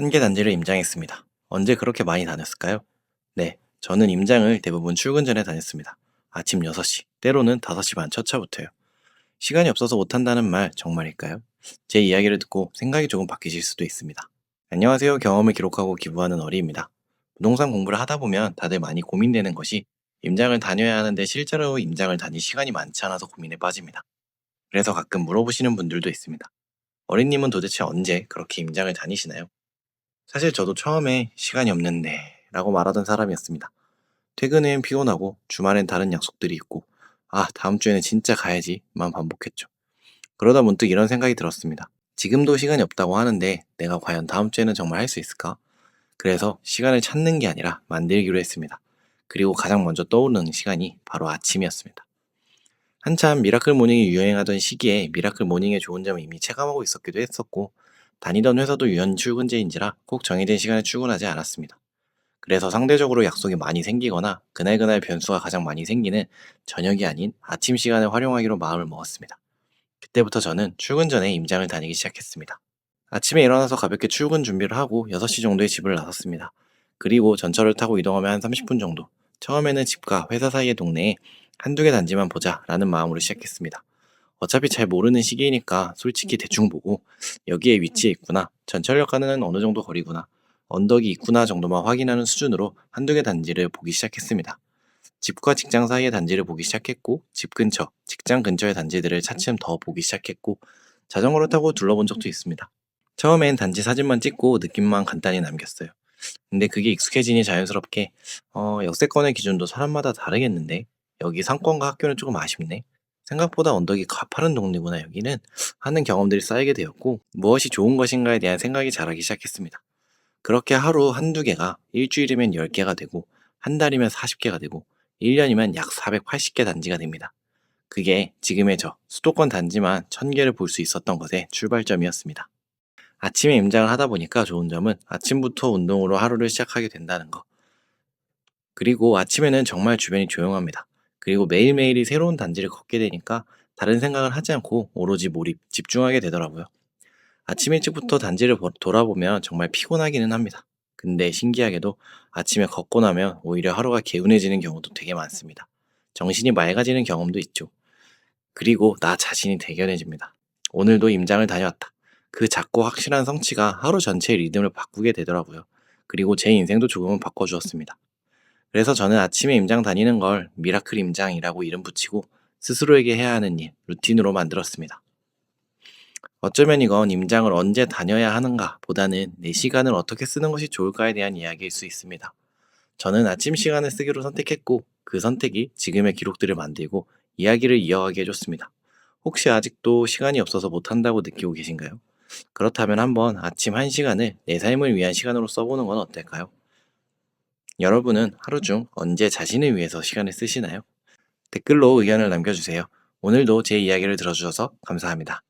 천개 단지를 임장했습니다. 언제 그렇게 많이 다녔을까요? 네, 저는 임장을 대부분 출근 전에 다녔습니다. 아침 6시, 때로는 5시 반 첫 차부터요. 시간이 없어서 못한다는 말 정말일까요? 제 이야기를 듣고 생각이 조금 바뀌실 수도 있습니다. 안녕하세요. 경험을 기록하고 기부하는 어리입니다. 부동산 공부를 하다 보면 다들 많이 고민되는 것이 임장을 다녀야 하는데 실제로 임장을 다닐 시간이 많지 않아서 고민에 빠집니다. 그래서 가끔 물어보시는 분들도 있습니다. 어린님은 도대체 언제 그렇게 임장을 다니시나요? 사실 저도 처음에 시간이 없는데 라고 말하던 사람이었습니다. 퇴근은 피곤하고 주말엔 다른 약속들이 있고 아 다음 주에는 진짜 가야지만 반복했죠. 그러다 문득 이런 생각이 들었습니다. 지금도 시간이 없다고 하는데 내가 과연 다음 주에는 정말 할 수 있을까? 그래서 시간을 찾는 게 아니라 만들기로 했습니다. 그리고 가장 먼저 떠오르는 시간이 바로 아침이었습니다. 한참 미라클 모닝이 유행하던 시기에 미라클 모닝의 좋은 점을 이미 체감하고 있었기도 했었고 다니던 회사도 유연 출근제인지라 꼭 정해진 시간에 출근하지 않았습니다. 그래서 상대적으로 약속이 많이 생기거나 그날그날 변수가 가장 많이 생기는 저녁이 아닌 아침 시간을 활용하기로 마음을 먹었습니다. 그때부터 저는 출근 전에 임장을 다니기 시작했습니다. 아침에 일어나서 가볍게 출근 준비를 하고 6시 정도에 집을 나섰습니다. 그리고 전철을 타고 이동하면 한 30분 정도. 처음에는 집과 회사 사이의 동네에 한두 개 단지만 보자 라는 마음으로 시작했습니다. 어차피 잘 모르는 시기이니까 솔직히 대충 보고 여기에 위치해 있구나, 전철역과는 어느 정도 거리구나, 언덕이 있구나 정도만 확인하는 수준으로 한두 개 단지를 보기 시작했습니다. 집과 직장 사이의 단지를 보기 시작했고 집 근처, 직장 근처의 단지들을 차츰 더 보기 시작했고 자전거를 타고 둘러본 적도 있습니다. 처음엔 단지 사진만 찍고 느낌만 간단히 남겼어요. 근데 그게 익숙해지니 자연스럽게 어, 역세권의 기준도 사람마다 다르겠는데 여기 상권과 학교는 조금 아쉽네. 생각보다 언덕이 가파른 동네구나 여기는 하는 경험들이 쌓이게 되었고 무엇이 좋은 것인가에 대한 생각이 자라기 시작했습니다. 그렇게 하루 한두 개가 일주일이면 10개가 되고 한 달이면 40개가 되고 1년이면 약 480개 단지가 됩니다. 그게 지금의 저 수도권 단지만 1000개를 볼 수 있었던 것의 출발점이었습니다. 아침에 임장을 하다 보니까 좋은 점은 아침부터 운동으로 하루를 시작하게 된다는 거. 그리고 아침에는 정말 주변이 조용합니다. 그리고 매일매일이 새로운 단지를 걷게 되니까 다른 생각을 하지 않고 오로지 몰입, 집중하게 되더라고요. 아침 일찍부터 단지를 보- 돌아보면 정말 피곤하기는 합니다. 근데 신기하게도 아침에 걷고 나면 오히려 하루가 개운해지는 경우도 되게 많습니다. 정신이 맑아지는 경험도 있죠. 그리고 나 자신이 대견해집니다. 오늘도 임장을 다녀왔다. 그 작고 확실한 성취가 하루 전체의 리듬을 바꾸게 되더라고요. 그리고 제 인생도 조금은 바꿔주었습니다. 그래서 저는 아침에 임장 다니는 걸 미라클 임장이라고 이름 붙이고 스스로에게 해야 하는 일, 루틴으로 만들었습니다. 어쩌면 이건 임장을 언제 다녀야 하는가 보다는 내 시간을 어떻게 쓰는 것이 좋을까에 대한 이야기일 수 있습니다. 저는 아침 시간을 쓰기로 선택했고 그 선택이 지금의 기록들을 만들고 이야기를 이어가게 해줬습니다. 혹시 아직도 시간이 없어서 못한다고 느끼고 계신가요? 그렇다면 한번 아침 한 시간을 내 삶을 위한 시간으로 써보는 건 어떨까요? 여러분은 하루 중 언제 자신을 위해서 시간을 쓰시나요? 댓글로 의견을 남겨주세요. 오늘도 제 이야기를 들어주셔서 감사합니다.